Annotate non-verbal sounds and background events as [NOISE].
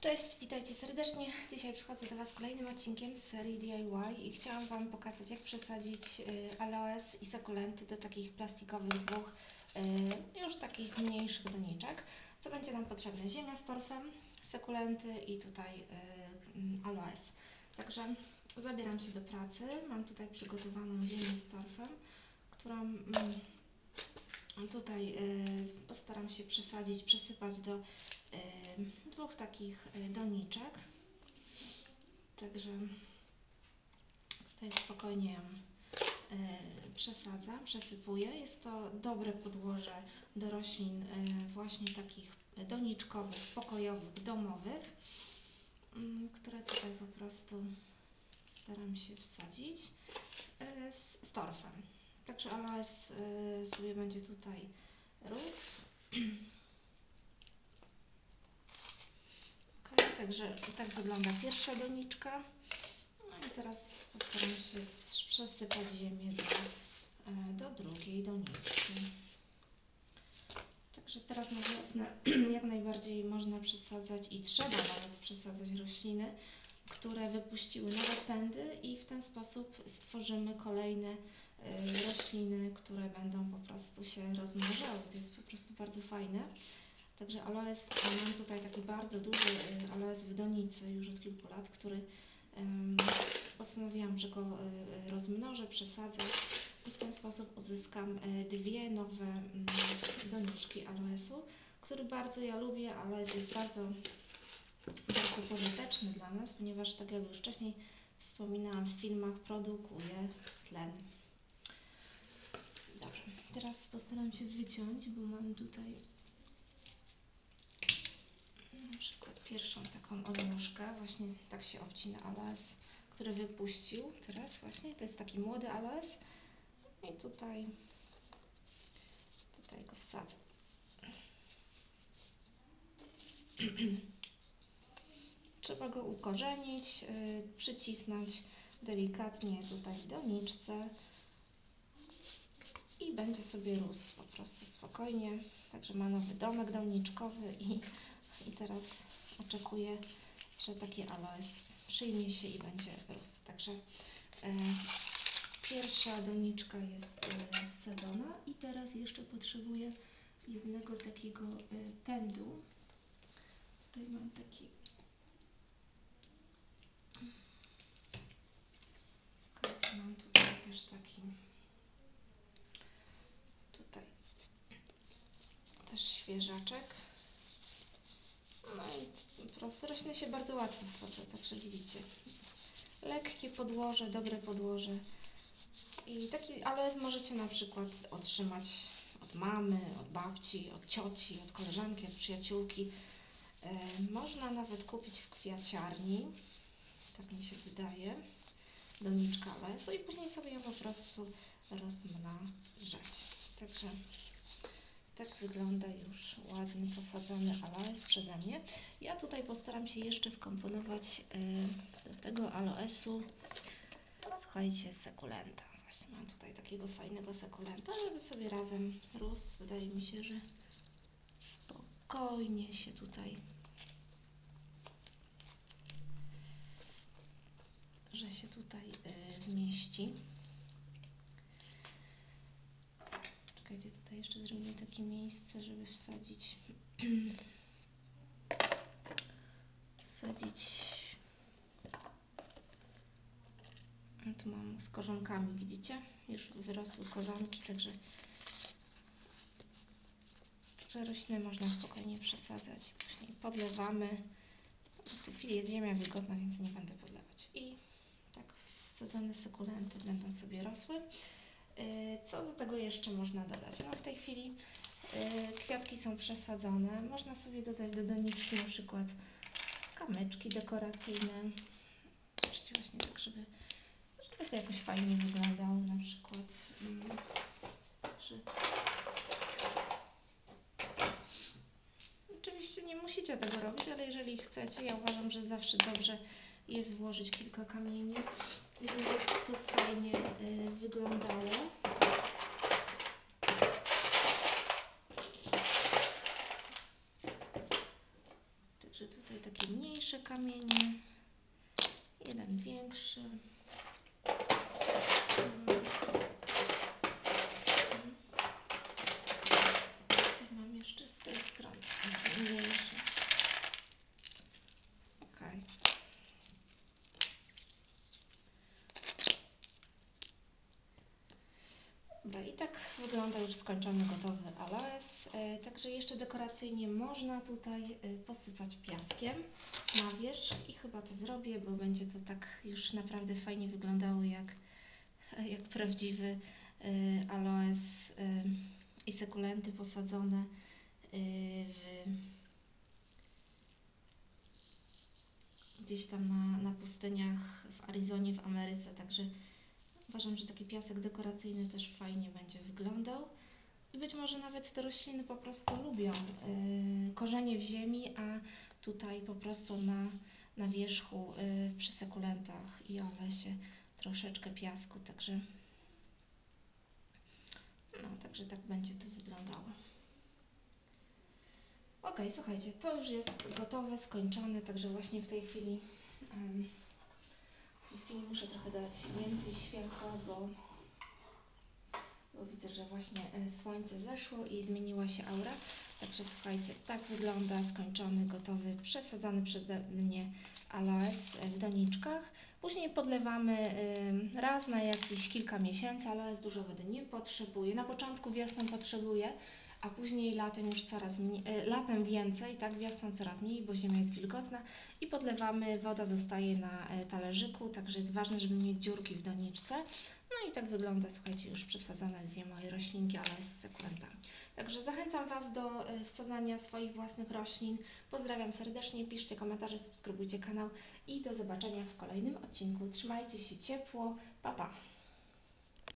Cześć, witajcie serdecznie. Dzisiaj przychodzę do Was kolejnym odcinkiem z serii DIY i chciałam Wam pokazać, jak przesadzić y, aloes i sukulenty do takich plastikowych dwóch, y, już takich mniejszych doniczek. Co będzie nam potrzebne? Ziemia z torfem, sukulenty i tutaj y, mm, aloes. Także zabieram się do pracy. Mam tutaj przygotowaną ziemię z torfem, którą mm, tutaj postaram się przesadzić, przesypać do dwóch takich doniczek. Także tutaj spokojnie ją przesadzam, przesypuję. Jest to dobre podłoże do roślin właśnie takich doniczkowych, pokojowych, domowych, mm, które tutaj po prostu staram się wsadzić z, z torfem. Także aloes sobie będzie tutaj rósł. [CLEARS THROAT] Także tak wygląda pierwsza doniczka. No i teraz postaram się przesypać ziemię do, e, do drugiej doniczki. Także teraz na wiosnę [CLEARS THROAT] jak najbardziej można przesadzać i trzeba nawet przesadzać rośliny, które wypuściły nowe pędy i w ten sposób stworzymy kolejne e, rośliny, które będą po prostu się rozmnażały. To jest po prostu bardzo fajne. Także aloes, mam tutaj taki bardzo duży y, aloes donicy już od kilku lat, który postanowiłam, że go y, rozmnożę, przesadzę i w ten sposób uzyskam y, dwie nowe um, doniczki aloesu, który bardzo ja lubię. Aloes jest bardzo, bardzo pożyteczny dla nas, ponieważ tak jak już wcześniej wspominałam w filmach, produkuje tlen. Dobrze, teraz postaram się wyciąć, bo mam tutaj przykład pierwszą taką odnóżkę, właśnie tak się obcina aloes, który wypuścił teraz właśnie, to jest taki młody aloes i tutaj, tutaj go wsadzę. [CLEARS THROAT] Trzeba go ukorzenić, yy, przycisnąć delikatnie tutaj w doniczce i będzie sobie rósł po prostu spokojnie. Także ma nowy domek doniczkowy i i teraz oczekuję, że taki aloes przyjmie się i będzie rósł. Także e, pierwsza doniczka jest e, wsadzona i teraz jeszcze potrzebuję jednego takiego e, pędu. Tutaj mam taki mam tutaj też taki tutaj też świeżaczek no i proste rośliny się bardzo łatwo wsadza, także widzicie. Lekkie podłoże, dobre podłoże. I taki aloes możecie na przykład otrzymać od mamy, od babci, od cioci, od koleżanki, od przyjaciółki. E, można nawet kupić w kwiaciarni, tak mi się wydaje, doniczka aloesu i później sobie ją po prostu rozmnażać. Także tak wygląda już ładny, posadzony aloes przeze mnie. Ja tutaj postaram się jeszcze wkomponować y, do tego aloesu, słuchajcie, sekulenta. Właśnie mam tutaj takiego fajnego sekulenta, żeby sobie razem rósł. Wydaje mi się, że spokojnie się tutaj że się tutaj y, zmieści. Czekajcie, tutaj jeszcze zrobię takie miejsce, żeby wsadzić [CLEARS THROAT] wsadzić no tu mam z korzonkami, widzicie? Już wyrosły korzonki, także że rośliny można spokojnie przesadzać. Później podlewamy. W tej chwili jest ziemia wilgotna, więc nie będę podlewać. I tak wsadzone sukulenty będą sobie rosły. Y, co do tego jeszcze można dodać? No w tej chwili y, kwiatki są przesadzone. Można sobie dodać do doniczki na przykład kamyczki dekoracyjne. Zobaczcie właśnie tak, żeby, żeby to jakoś fajnie wyglądało na przykład. Mm, że... Oczywiście nie musicie tego robić, ale jeżeli chcecie, ja uważam, że zawsze dobrze jest włożyć kilka kamieni i to fajnie y, wyglądało. Także tutaj takie mniejsze kamienie, jeden większy. Mhm. Tutaj mam jeszcze z tej strony taki mniejszy. Okej. Dobra, i tak wygląda już skończony, gotowy aloes. E, Także jeszcze dekoracyjnie można tutaj e, posypać piaskiem na wierzch i chyba to zrobię, bo będzie to tak już naprawdę fajnie wyglądało jak, jak prawdziwy e, aloes i sekulenty posadzone w, gdzieś tam na, na pustyniach w Arizonie, w Ameryce, także Uważam, że taki piasek dekoracyjny też fajnie będzie wyglądał. I być może nawet te rośliny po prostu lubią y, korzenie w ziemi, a tutaj po prostu na, na wierzchu y, przy sekulentach i olesie troszeczkę piasku, także no, także tak będzie to wyglądało. Ok, słuchajcie, to już jest gotowe, skończone, także właśnie w tej chwili tej chwili muszę trochę dać więcej światła, bo, bo widzę, że właśnie e, słońce zeszło i zmieniła się aura. Także słuchajcie, tak wygląda skończony, gotowy, przesadzany przeze mnie aloes w doniczkach. Później podlewamy ym, raz na jakieś kilka miesięcy. Aloes dużo wody nie potrzebuje. Na początku wiosną potrzebuje, a później latem już coraz mniej, e, latem więcej, tak, wiosną coraz mniej, bo ziemia jest wilgotna i podlewamy, woda zostaje na e, talerzyku, także jest ważne, żeby mieć dziurki w doniczce. No i tak wygląda, słuchajcie, już przesadzone dwie moje roślinki, ale z sekulentami. Także zachęcam Was do e, wsadzania swoich własnych roślin. Pozdrawiam serdecznie, piszcie komentarze, subskrybujcie kanał i do zobaczenia w kolejnym odcinku. Trzymajcie się ciepło, pa pa!